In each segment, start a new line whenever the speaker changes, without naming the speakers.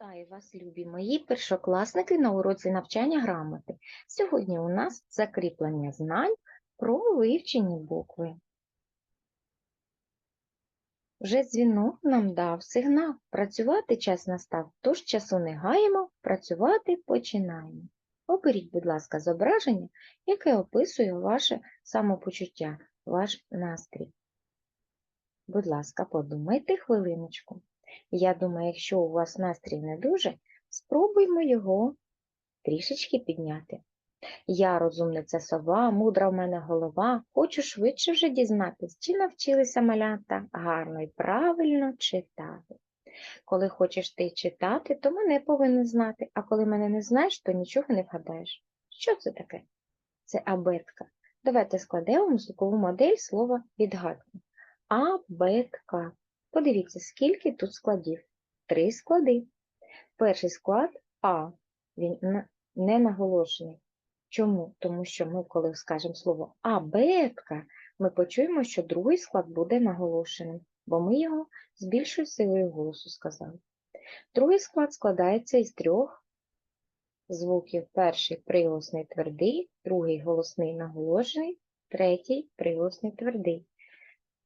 Вітаю вас, любі мої першокласники на уроці навчання грамоти. Сьогодні у нас закріплення знань про вивчені букви. Вже дзвінок нам дав сигнал. Працювати час настав, тож часу не гаємо, працювати починаємо. Оберіть, будь ласка, зображення, яке описує ваше самопочуття, ваш настрій. Будь ласка, подумайте хвилиночку. Я думаю, якщо у вас настрій не дуже, спробуймо його трішечки підняти. Я розумниця сова, мудра в мене голова, хочу швидше вже дізнатись, чи навчилися малята гарно і правильно читати. Коли хочеш ти читати, то мене повинен знати, а коли мене не знаєш, то нічого не вгадаєш. Що це таке? Це абетка. Давайте складемо звукову модель слова відгадки. Абетка. Подивіться, скільки тут складів. Три склади. Перший склад А. Він не наголошений. Чому? Тому що ми, коли скажемо слово абетка, ми почуємо, що другий склад буде наголошеним, бо ми його з більшою силою голосу сказали. Другий склад складається із трьох звуків. Перший приголосний твердий, другий голосний наголошений, третій приголосний твердий.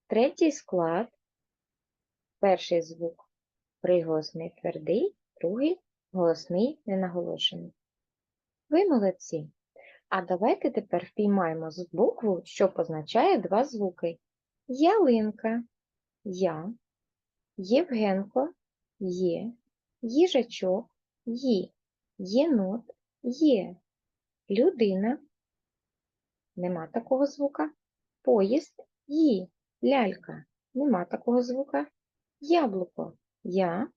Третій склад Перший звук приголосний твердий, другий голосний ненаголошений. Ви молодці. А давайте тепер впіймаємо з букву, що позначає два звуки. Ялинка, я, Євгенко, є, їжачок, ї, єнот, є, людина, нема такого звука, поїзд, ї, лялька, нема такого звука, Яблуко я,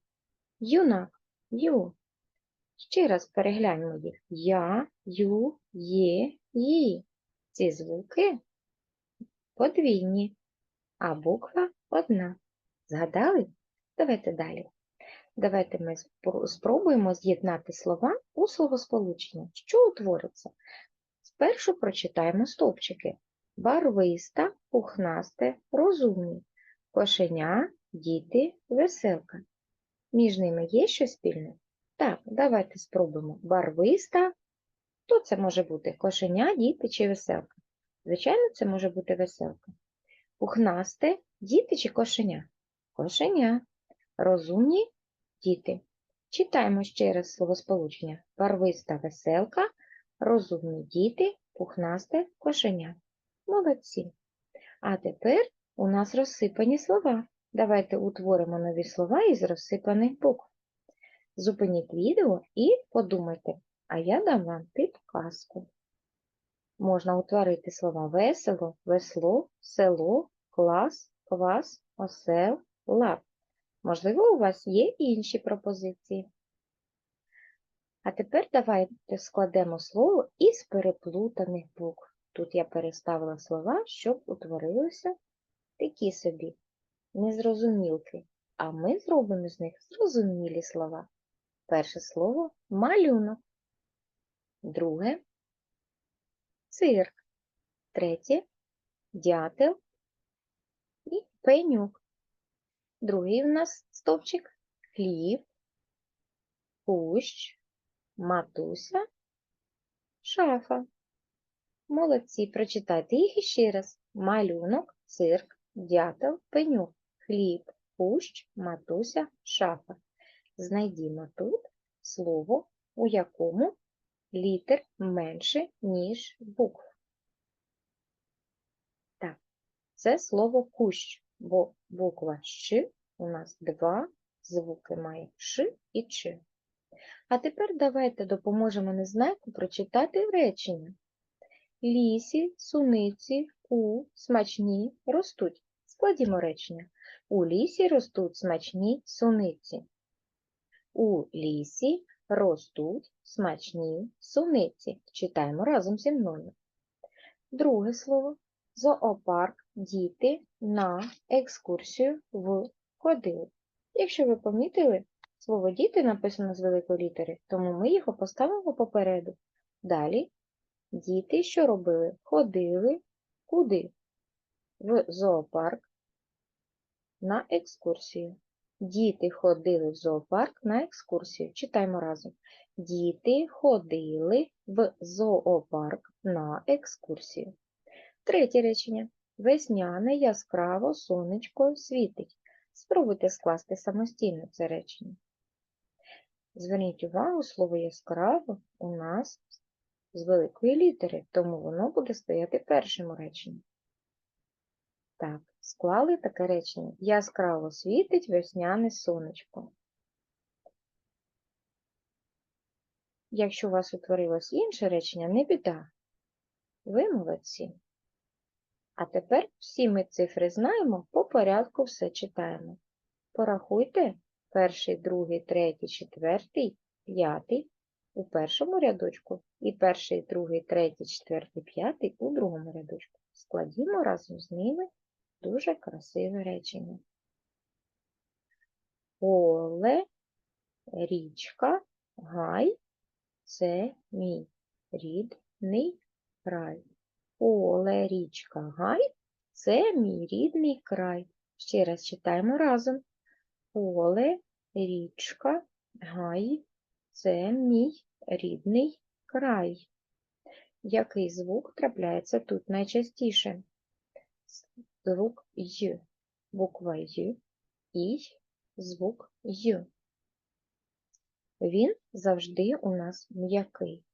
юнак ю. Ще раз перегляньмо їх. Я, ю, є, ї. Ці звуки подвійні, а буква одна. Згадали? Давайте далі. Давайте ми спробуємо з'єднати слова у словосполучення. Що утвориться? Спершу прочитаємо стовпчики. Барвиста, пухнасте, розумні. Кошеня, діти, веселка. Між ними є щось спільне? Так, давайте спробуємо. Барвиста. Хто це може бути? Кошеня, діти чи веселка? Звичайно, це може бути веселка. Пухнасте, діти чи кошеня? Кошеня. Розумні діти. Читаємо ще раз словосполучення. Барвиста веселка, розумні діти, пухнасте кошеня. Молодці. А тепер у нас розсипані слова. Давайте утворимо нові слова із розсипаних букв. Зупиніть відео і подумайте, а я дам вам підказку. Можна утворити слова весело, весло, село, клас, квас, осел, лап. Можливо, у вас є інші пропозиції. А тепер давайте складемо слово із переплутаних букв. Тут я переставила слова, щоб утворилися такі собі незрозумілки, а ми зробимо з них зрозумілі слова. Перше слово малюнок, друге цирк, третє дятел і пенюк. Другий у нас стовпчик хліб, кущ, матуся, шафа. Молодці, прочитайте їх іще раз. Малюнок, цирк, дятел, пенюк, хліб, кущ, матуся, шафа. Знайдімо тут слово, у якому літер менше, ніж букв. Так, це слово кущ, бо буква Щ у нас два звуки має Ш і Ч. А тепер давайте допоможемо незнайку прочитати речення. Лісі, суниці, у, смачні ростуть. Складімо речення. У лісі ростуть смачні суниці. У лісі ростуть смачні суниці. Читаємо разом зі мною. Друге слово. Зоопарк діти на екскурсію в ходили. Якщо ви помітили, слово діти написано з великої літери, тому ми його поставимо попереду. Далі діти що робили? Ходили куди? В зоопарк на екскурсію. Діти ходили в зоопарк на екскурсію. Читаємо разом. Діти ходили в зоопарк на екскурсію. Третє речення. Весняне яскраво сонечко світить. Спробуйте скласти самостійно це речення. Зверніть увагу, слово яскраво у нас з великої літери, тому воно буде стояти першим у. Так, склали таке речення. Яскраво світить весняне сонечко. Якщо у вас утворилось інше речення, не біда. Ви молодці. А тепер всі ми цифри знаємо, по порядку все читаємо. Порахуйте перший, другий, третій, четвертий, п'ятий у першому рядочку і перший, другий, третій, четвертий, п'ятий у другому рядочку. Складімо разом з ними дуже красиве речення. Поле, річка, гай це мій рідний край. Поле, річка, гай це мій рідний край. Ще раз читаємо разом. Поле, річка, гай це мій рідний край. Який звук трапляється тут найчастіше? Звук Й. Буква Й і звук Й. Він завжди у нас м'який.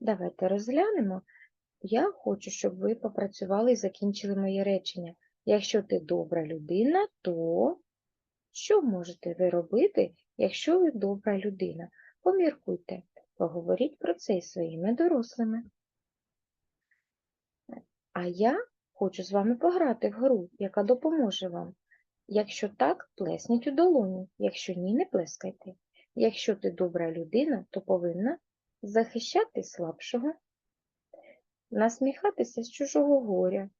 Давайте розглянемо. Я хочу, щоб ви попрацювали і закінчили моє речення. Якщо ти добра людина, то що можете ви робити, якщо ви добра людина? Поміркуйте, поговоріть про це із своїми дорослими. А я хочу з вами пограти в гру, яка допоможе вам. Якщо так, плесніть у долоні, якщо ні, не плескайте. Якщо ти добра людина, то повинна захищати слабшого, насміхатися з чужого горя,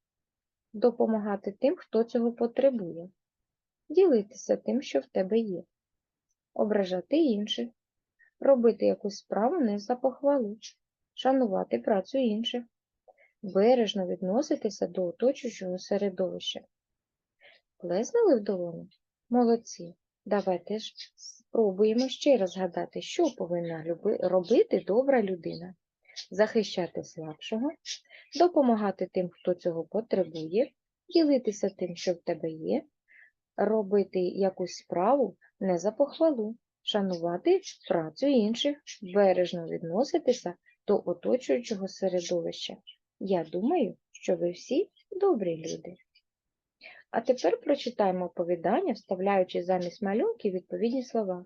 допомагати тим, хто цього потребує, ділитися тим, що в тебе є, ображати інших, робити якусь справу не за похвалу, шанувати працю інших, бережно відноситися до оточуючого середовища. Плеснули в долоні? Молодці. Давайте ж спробуємо ще раз згадати, що повинна робити добра людина. Захищати слабшого, допомагати тим, хто цього потребує, ділитися тим, що в тебе є, робити якусь справу не за похвалу, шанувати працю інших, бережно відноситися до оточуючого середовища. Я думаю, що ви всі добрі люди. А тепер прочитаємо оповідання, вставляючи замість малюнків відповідні слова.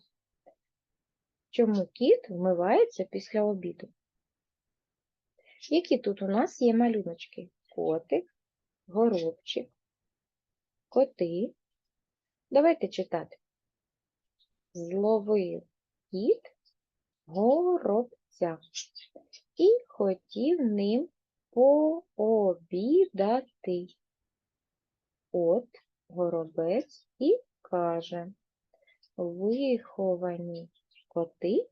Чому кіт вмивається після обіду? Які тут у нас є малюночки? Котик, горобчик, коти. Давайте читати. Зловив кіт горобця і хотів ним пообідати. От горобець і каже, виховані коти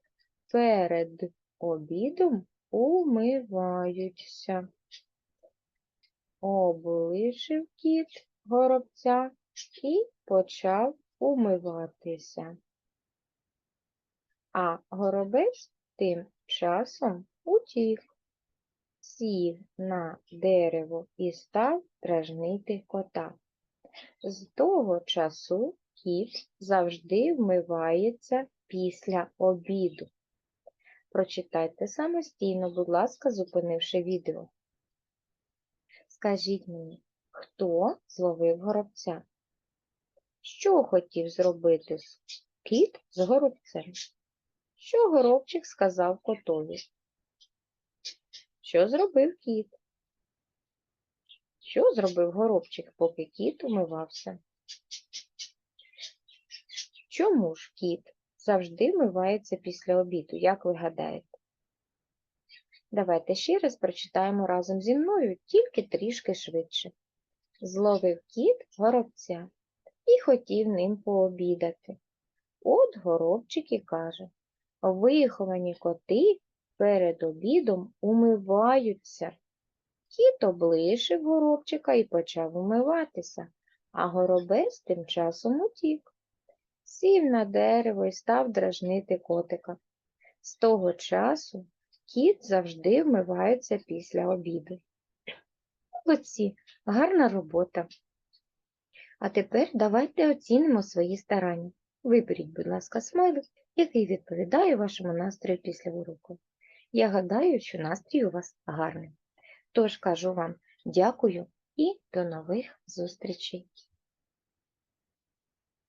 перед обідом умиваються. Облишив кіт горобця і почав умиватися. А горобець тим часом утік, сів на дерево і став дражнити кота. З того часу кіт завжди вмивається після обіду. Прочитайте самостійно, будь ласка, зупинивши відео. Скажіть мені, хто зловив горобця? Що хотів зробити кіт з горобцем? Що горобчик сказав котові? Що зробив кіт? Що зробив горобчик, поки кіт умивався? Чому ж кіт завжди вмивається після обіду, як ви гадаєте? Давайте ще раз прочитаємо разом зі мною, тільки трішки швидше. Зловив кіт горобця і хотів ним пообідати. От горобчик і каже, виховані коти перед обідом умиваються. Кіт облишив горобчика і почав умиватися, а горобець тим часом утік. сів на дерево і став дражнити котика. З того часу кіт завжди вмивається після обіду. Молодці, гарна робота. А тепер давайте оцінимо свої старання. Виберіть, будь ласка, смайлик, який відповідає вашому настрою після уроку. Я гадаю, що настрій у вас гарний. Тож кажу вам дякую і до нових зустрічей.